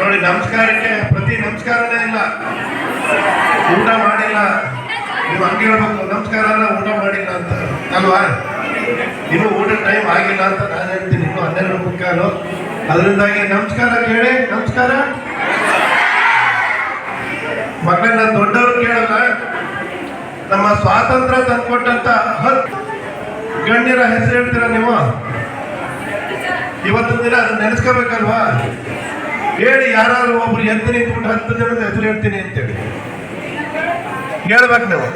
ನೋಡಿ, ನಮಸ್ಕಾರಕ್ಕೆ ಪ್ರತಿ ನಮಸ್ಕಾರನೇ ಇಲ್ಲ. ಊಟ ಮಾಡಿಲ್ಲ. ನೀವು ಹಂಗೆ ಹೇಳ್ಬೇಕು, ನಮಸ್ಕಾರ ಅಲ್ಲ ಊಟ ಮಾಡಿಲ್ಲ ಅಂತ. ಅಲ್ವಾ? ಇನ್ನು ಊಟ ಟೈಮ್ ಆಗಿಲ್ಲ ಅಂತ ನಾನು ಹೇಳ್ತೀನಿ. ಇನ್ನು ಹನ್ನೆರಡು ಮುಕ್ಕಾಲು. ಅದರಿಂದಾಗಿ ನಮಸ್ಕಾರ ಕೇಳಿ. ನಮಸ್ಕಾರ. ಮಕ್ಕಳನ್ನ ದೊಡ್ಡವರು ಕೇಳಲ್ಲ. ನಮ್ಮ ಸ್ವಾತಂತ್ರ್ಯ ತಂದ್ಕೊಟ್ಟಂತ ಹತ್ತು ಗಣ್ಯರ ಹೆಸರು ಹೇಳ್ತೀರಾ ನೀವು? ಇವತ್ತಿನ ದಿನ ಅದನ್ನ ನೆನೆಸ್ಕೋಬೇಕಲ್ವಾ? ಹೇಳಿ ಯಾರಾದ್ರೂ ಒಬ್ರು ಎದ್ದು ನಿಂತ್ಬಿಟ್ಟು ಹತ್ತು ಜನದ ಹೆಸರು ಹೇಳ್ತೀನಿ ಅಂತೇಳಿ. ಹೇಳ್ಬೇಕು ನೀವು.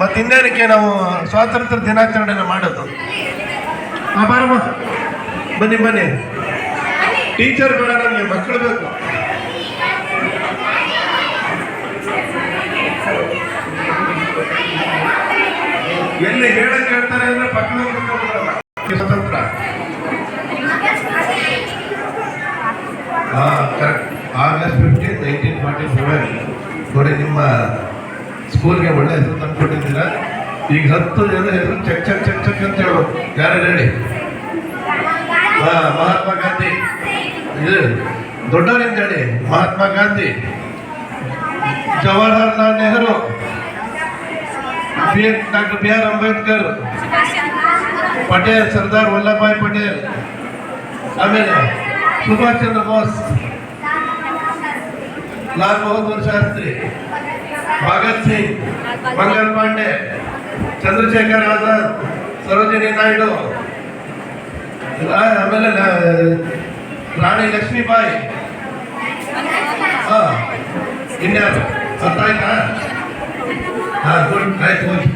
ಮತ್ತೆ ಇನ್ನೇನಕ್ಕೆ ನಾವು ಸ್ವಾತಂತ್ರ್ಯ ದಿನಾಚರಣೆನ ಮಾಡೋದು? ಅಪಾರಮ್ಮ. ಬನ್ನಿ ಬನ್ನಿ. ಟೀಚರ್ ಬೇಡ ನಮಗೆ ಮಕ್ಕಳು ಬೇಕು. ಎಲ್ಲಿ ಹೇಳಕ್ ಹೇಳ್ತಾರೆ ಅಂದ್ರೆ ಪಕ್ಕದ ಸ್ವತಂತ್ರ August fifteen, nineteen forty seven. ನೋಡಿ, ನಿಮ್ಮ ಸ್ಕೂಲ್ಗೆ ಒಳ್ಳೆ ಹೆಸರು ತಂದ್ಕೊಟ್ಟಿದ್ದೀರಾ? ಈಗ ಹತ್ತು ಜನ ಹೆಸರು ಚಕ್ ಚಕ್ ಚಕ್ ಚಕ್ ಅಂತ ಹೇಳ್ಬೇಕು. ಯಾರು ಹೇಳಿ? ಮಹಾತ್ಮ ಗಾಂಧಿ. ಇದು ದೊಡ್ಡವರಿಂದ ಹೇಳಿ? Mahatma Gandhi. Jawaharlal Nehru. Doctor B R Ambedkar. Patel, Sardar Vallabhbhai Patel. ಆಮೇಲೆ ಸುಭಾಷ್ ಚಂದ್ರ ಬೋಸ್. ಲಾಲ್ ಬಹದ್ದೂರ್ ಶಾಸ್ತ್ರಿ ಭಗತ್ ಸಿಂಗ್ ಮಂಗಲ್ ಪಾಂಡೆ ಚಂದ್ರಶೇಖರ್ ಆಜಾದ್ ಸರೋಜಿನಿ ನಾಯ್ಡು ಆ, ಆಮೇಲೆ ನ- ರಾಣಿ ಲಕ್ಷ್ಮೀಬಾಯಿ ಹಾ ಇನ್ಯಾರು ಅರ್ಥ ಆಯ್ತಾ ಹಾ ಗುಡ್ ಆಯ್ತು ಹೋಗಿ